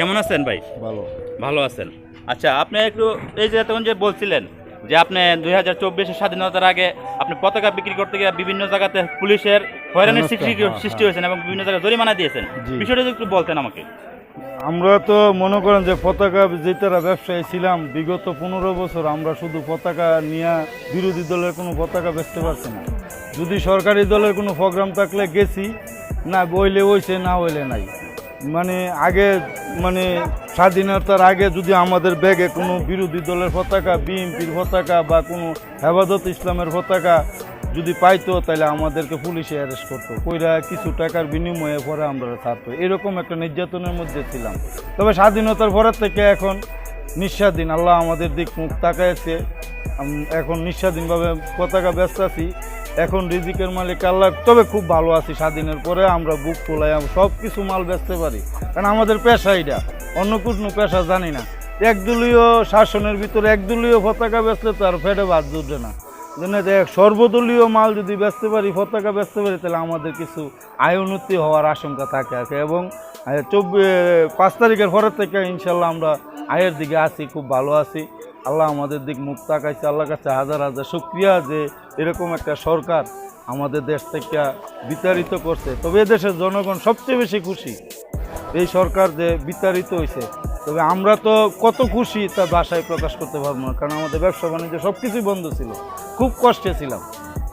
কেমন আছেন ভাই? ভালো। ভালো আছেন। আচ্ছা আপনি একটু এই যে তখন যে বলছিলেন যে আপনি দুই হাজার চব্বিশের স্বাধীনতার আগে আপনি পতাকা বিক্রি করতে গিয়ে বিভিন্ন জায়গাতে পুলিশের হয়রানির সৃষ্টি হ্যাঁ, সৃষ্টি হ্যাঁ। হয়েছেন এবং বিভিন্ন জায়গায় জরিমানা দিয়েছেন। বিষয়টা একটু বলতেন আমাকে। আমরা তো মনে করেন যে পতাকা যেটারা ব্যবসায়ী ছিলাম বিগত পনেরো বছর আমরা শুধু পতাকা নিয়ে বিরোধী দলের কোনো পতাকা বেচতে পারছি না। যদি সরকারি দলের কোনো প্রোগ্রাম থাকলে গেছি না বইলে হইছে না হইলে নাই। মানে আগে মানে স্বাধীনতার আগে যদি আমাদের ব্যাগে কোনো বিরোধী দলের পতাকা, বিএনপির পতাকা বা কোনো হেফাজত ইসলামের পতাকা যদি পাইতো, তাহলে আমাদেরকে পুলিশে অ্যারেস্ট করতো। কইরা কিছু টাকার বিনিময়ে পরে আমরা থাকতো এরকম একটা নির্যাতনের মধ্যে ছিলাম। তবে স্বাধীনতার পরের থেকে এখন নিঃস্বাধীন। আল্লাহ আমাদের দিক মুখ তাকাইছে। এখন নিঃস্বাধীনভাবে পতাকা ব্যস্ত আছি এখন রিজিকের মালিক আল্লাহ, তবে খুব ভালো আছি স্বাধীনের পরে, আমরা বুক খোলাই সব কিছু মাল বেচতে পারি। কারণ আমাদের পেশা এটা অন্য কোনো পেশা জানি না। একদলীয় শাসনের ভিতরে একদলীয় পতাকা বেচলে তো আর ফেটে বাদ জুটবে না। সর্বদলীয় মাল যদি বেচতে পারি পতাকা বেচতে পারি, তাহলে আমাদের কিছু আয় উন্নতি হওয়ার আশঙ্কা থাকে আছে এবং চব্বিশ পাঁচ তারিখের পরের থেকে ইনশাল্লাহ আমরা আয়ের দিকে আছি, খুব ভালো আছি। আল্লাহ আমাদের দিক মুখ তাকাইছে আল্লাহ কাছে হাজার হাজার শুক্রিয়া যে এরকম একটা সরকার আমাদের দেশ থেকে বিতাড়িত করছে। তবে এদেশের জনগণ সবচেয়ে বেশি খুশি এই সরকার যে বিতাড়িত হয়েছে। তবে আমরা তো কত খুশি তা ভাষায় প্রকাশ করতে পারব না, কারণ আমাদের ব্যবসা বাণিজ্য সব কিছুই বন্ধ ছিল। খুব কষ্টে ছিলাম,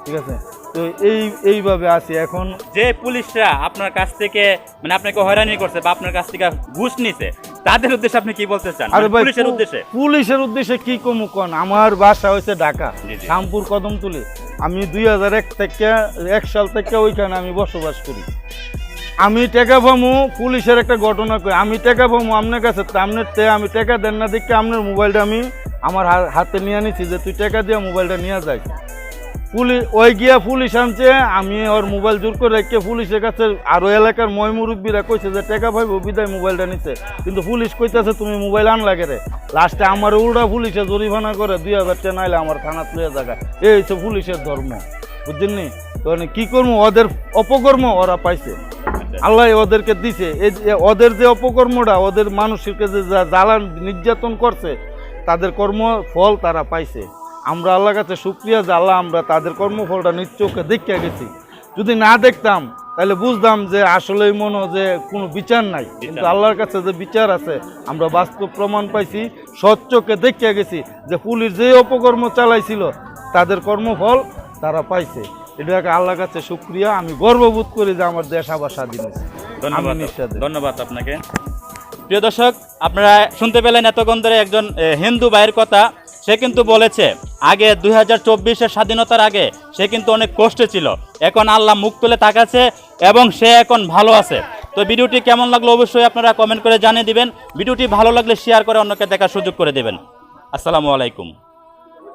ঠিক আছে? তো এই, এইভাবে আছি এখন। যে পুলিশরা আপনার কাছ থেকে মানে আপনাকে হয়রানি করছে বা আপনার কাছ থেকে ঘুষ নিছে তাদের উদ্দেশ্যে আপনি কি বলতে চান? পুলিশের উদ্দেশ্যে? পুলিশের উদ্দেশ্যে কি কমু কন? আমার বাসা হয়েছে ঢাকা। শ্যামপুর কদমতুলি। আমি দুই হাজার এক থেকে এক সাল থেকে ওইখানে আমি বসবাস করি। আমি টেকা পামু পুলিশের একটা ঘটনা কই। আমি টেকা পামু আপনার কাছে আপনার তে আমি টেকা দেন না দেখে আপনার মোবাইলটা আমি আমার হাতে নিয়ে নিছি যে তুই টাকা দিয়ে মোবাইলটা নিয়ে যাই পুলিশ ওই গিয়া পুলিশ আনছে আমি ওর মোবাইল জোর করে রেখে পুলিশের কাছে আরও এলাকার ময় মুরব্বীরা কইছে যে টাকা পাইবো বিদায় মোবাইলটা নিছে কিন্তু পুলিশ কইতেছে তুমি মোবাইল আন লাগে রে লাস্টে আমার উল্টা পুলিশে জরিমানা করে দুই হাজার টাকা নাইলে আমার থানা তুলে জায়গা এই হচ্ছে পুলিশের ধর্ম বুঝছেন নি? মানে কি করব? ওদের অপকর্ম ওরা পাইছে। আল্লাহ ওদেরকে দিছে। এই ওদের যে অপকর্মটা ওদের মানুষকে যা- জ্বালান নির্যাতন করছে তাদের কর্ম ফল তারা পাইছে। আমরা আল্লাহর কাছে শুক্রিয়া যে আল্লাহ আমরা তাদের কর্মফলটা নিজ চোখে দেখে গেছি। যদি না দেখতাম তাহলে বুঝতাম যে আসলেই মনে যে কোনো বিচার নাই। কিন্তু আল্লাহর কাছে যে বিচার আছে আমরা বাস্তব প্রমাণ পাইছি স্বচ্ছকে দেখে গেছি যে পুলিশ যে অপকর্ম চালাইছিল তাদের কর্মফল তারা পাইছে। এটাকে আল্লাহর কাছে শুক্রিয়া। আমি গর্ববোধ করি যে আমার দেশ আবার স্বাধীন হয়েছে। ধন্যবাদ। ধন্যবাদ আপনাকে। প্রিয় দর্শক আপনারা শুনতে পেলেন এতক্ষণ ধরে একজন হিন্দু ভাইয়ের কথা। সে কিন্তু বলেছে, আগে দুই হাজার চব্বিশের স্বাধীনতার আগে সে কিন্তু অনেক কষ্টে ছিল। এখন আল্লাহ মুখ তুলে তাকাচ্ছে এবং সে এখন ভালো আছে। তো ভিডিওটি কেমন লাগল অবশ্যই আপনারা কমেন্ট করে জানিয়ে দিবেন। ভিডিওটি ভালো লাগলে শেয়ার করে অন্যকে দেখার সুযোগ করে দেবেন। আসসালামু আলাইকুম।